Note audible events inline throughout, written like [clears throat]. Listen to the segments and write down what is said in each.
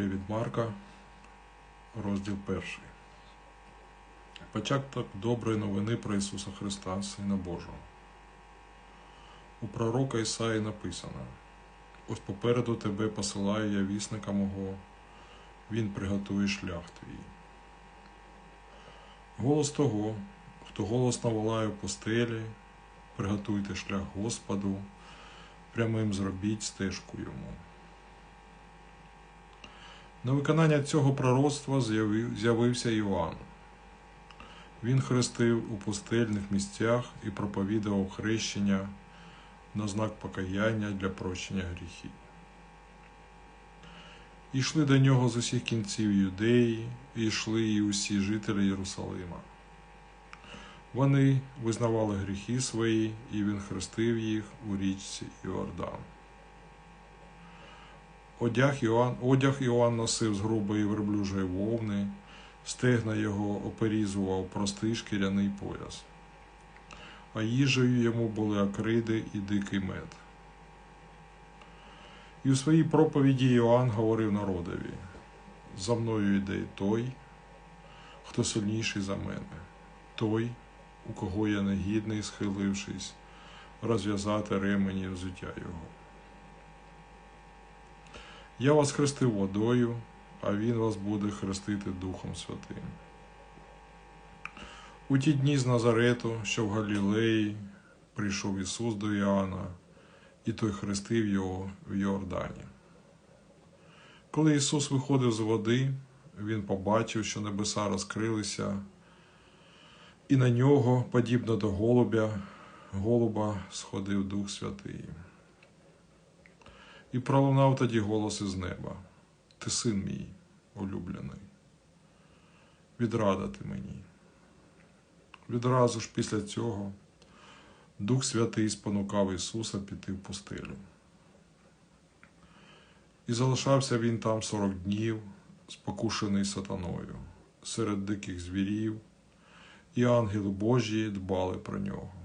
Євангелія від Марка, розділ 1. Початок доброї новини про Ісуса Христа, Сина Божого. У пророка Ісаї написано: Ось попереду тебе посилаю я вісника мого, він приготує шлях твій. Голос того, хто голосно волає в пустелі, приготуйте шлях Господу, прямим зробіть стежку йому. На виконання цього пророцтва з'явився Іоанн. Він хрестив у пустельних місцях і проповідував хрещення на знак покаяння для прощення гріхів. І йшли до нього з усіх кінців юдеї, і йшли і усі жителі Єрусалима. Вони визнавали гріхи свої, і він хрестив їх у річці Іордан. Одяг Іоанн, одяг Іоанн носив з грубої верблюжої вовни, стегна його оперізував простий шкіряний пояс, а їжею йому були акриди і дикий мед. І у своїй проповіді Іоанн говорив народові: За мною йде той, хто сильніший за мене, той, у кого я негідний, схилившись, розв'язати ремені взуття його. Я вас хрестив водою, а Він вас буде хрестити Духом Святим. У ті дні з Назарету, що в Галілеї, прийшов Ісус до Іоанна, і той хрестив його в Йордані. Коли Ісус виходив з води, Він побачив, що небеса розкрилися, і на нього, подібно до голубя, голуба сходив Дух Святий. І пролунав тоді голос із неба: Ти син мій улюблений, відрада ти мені. Відразу ж після цього Дух Святий спонукав Ісуса піти в пустелю. І залишався він там сорок днів, спокушений сатаною, серед диких звірів, і ангели Божі дбали про нього.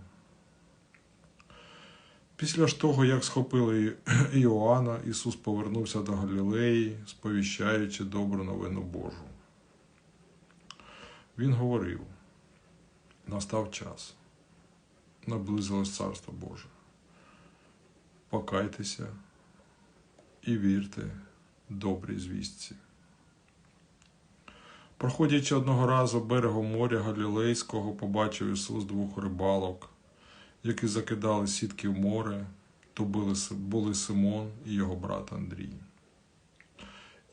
Після ж того, як схопили [clears throat] Іоанна, Ісус повернувся до Галілеї, сповіщаючи добру новину Божу. Він говорив: настав час, наблизилось Царство Боже. Покайтеся і вірте добрій звістці. Проходячи одного разу берегом моря Галілейського, побачив Ісус двох рибалок які закидали сітки в море, то були, Симон і його брат Андрій.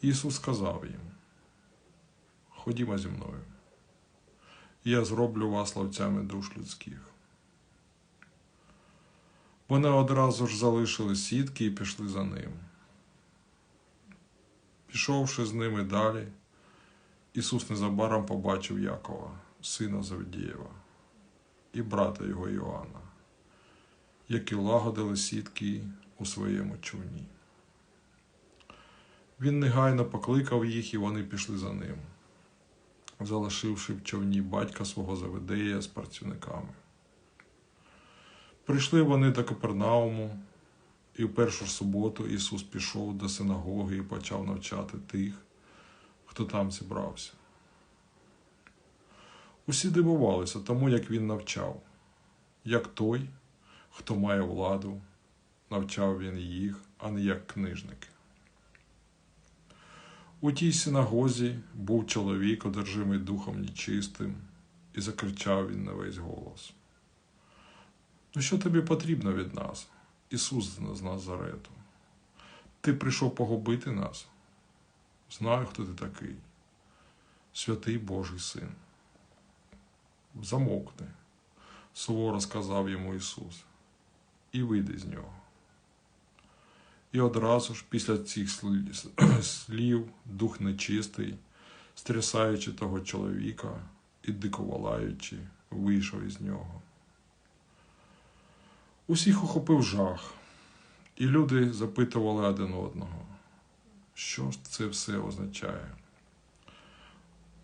Ісус сказав їм: Ходімо зі мною, я зроблю вас ловцями душ людських. Вони одразу ж залишили сітки і пішли за ним. Пішовши з ними далі, Ісус незабаром побачив Якова, сина Завдієва, і брата його Іоанна які лагодили сітки у своєму човні. Він негайно покликав їх, і вони пішли за ним, залишивши в човні батька свого Заведея з працівниками. Прийшли вони до Капернауму, і в першу суботу Ісус пішов до синагоги і почав навчати тих, хто там зібрався. Усі дивувалися тому, як він навчав, як той, хто має владу, навчав він їх, а не як книжники. У тій синагозі був чоловік, одержимий духом нечистим, і закричав він на весь голос. Ну, що тобі потрібно від нас, Ісус з Назарету? Ти прийшов погубити нас? Знаю, хто ти такий, святий Божий син. Замовкни, суворо сказав йому Ісус і вийде з нього. І одразу ж після цих [clears throat] слів дух нечистий, стрясаючи того чоловіка і дико волаючи, вийшов із нього. Усіх охопив жах, і люди запитували один одного, що ж це все означає.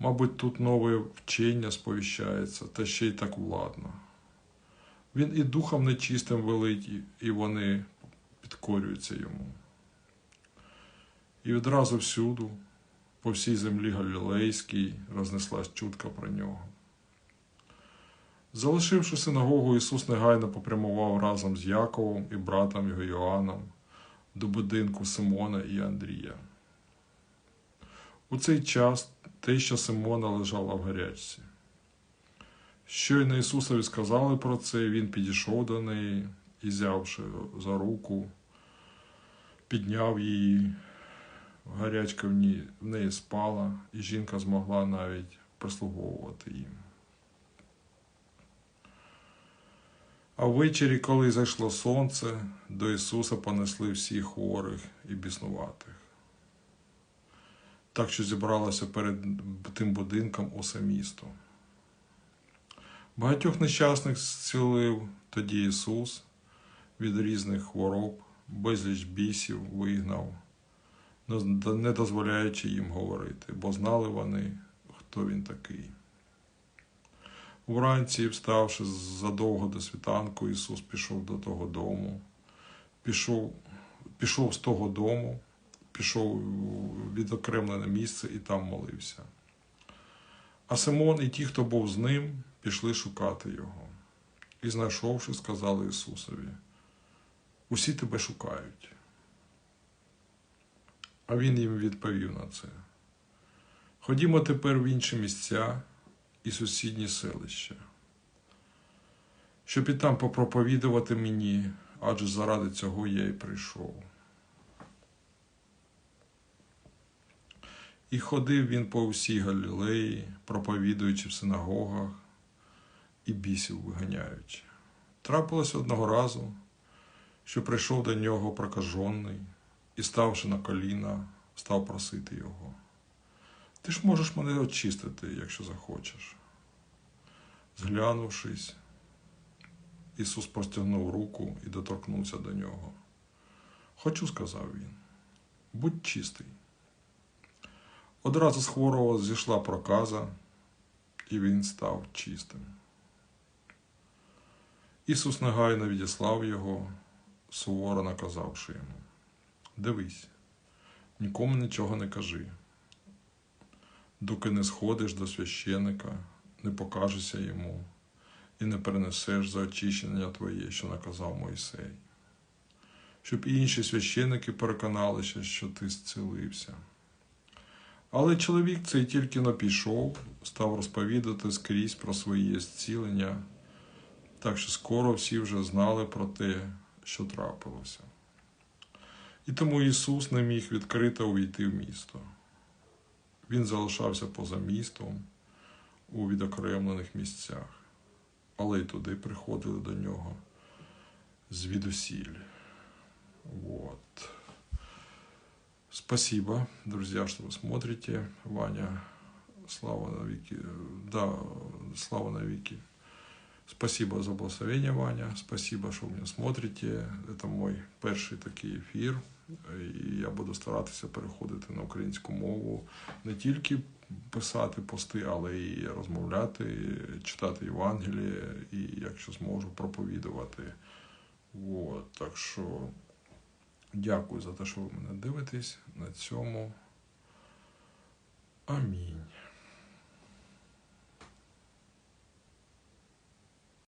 Мабуть, тут нове вчення сповіщається, та ще й так владно. Він і духом нечистим велить, і вони підкорюються йому. І відразу всюду По всій землі Галілейській рознеслась чутка про нього. Залишивши синагогу, Ісус негайно попрямував разом з Яковом і братом його Йоанном до будинку Симона і Андрія. У цей час теща Симона лежала в гарячці. Щойно Ісусові сказали про це, він підійшов до неї і, взявши за руку, підняв її. Гарячка в ній, в неї спала, і жінка змогла навіть прислуговувати їм. А ввечері, коли зайшло сонце, до Ісуса понесли всіх хворих і біснуватих. Так що зібралося перед тим будинком усе місто. Багатьох нещасних зцілив тоді Ісус від різних хвороб, безліч бісів вигнав, не дозволяючи їм говорити, бо знали вони, хто він такий. Вранці, вставши задовго до світанку, Ісус пішов до того дому, пішов, пішов з того дому, пішов відокремлене місце і там молився. А Симон і ті, хто був з ним, пішли шукати його. І, знайшовши, сказали Ісусові: Усі тебе шукають. А він їм відповів на це: Ходімо тепер в інші місця і сусідні селища, щоб і там попроповідувати мені, адже заради цього я й прийшов. І ходив він по всій Галілеї, проповідуючи в синагогах і бісів виганяючи. Трапилось одного разу, що прийшов до нього прокажений і, ставши на коліна, став просити його. Ти ж можеш мене очистити, якщо захочеш. Зглянувшись, Ісус простягнув руку і доторкнувся до нього. Хочу, сказав він, будь чистий. Одразу з хворого зійшла проказа, і він став чистим. Ісус негайно відіслав його, суворо наказавши йому: Дивись, нікому нічого не кажи, доки не сходиш до священика, не покажешся йому і не перенесеш за очищення твоє, що наказав Мойсей, щоб інші священики переконалися, що ти зцілився. Але чоловік цей тільки но пішов, став розповідати скрізь про своє зцілення, так що скоро всі вже знали про те, що трапилося. І тому Ісус не міг відкрито увійти в місто. Він залишався поза містом у відокремлених місцях, але й туди приходили до нього звідусіль. Вот. Спасибо, друзья, что вы смотрите. Ваня, слава на веки. Да, слава на веки. Спасибо за благословение, Ваня. Спасибо, що мене смотрите. Це мой перший такий ефір. І я буду старатися переходити на українську мову, не тільки писати пости, але і розмовляти, і читати Євангеліє, і якщо зможу, проповідувати. Так що дякую за те, що ви мене дивитесь. На цьому. Амінь.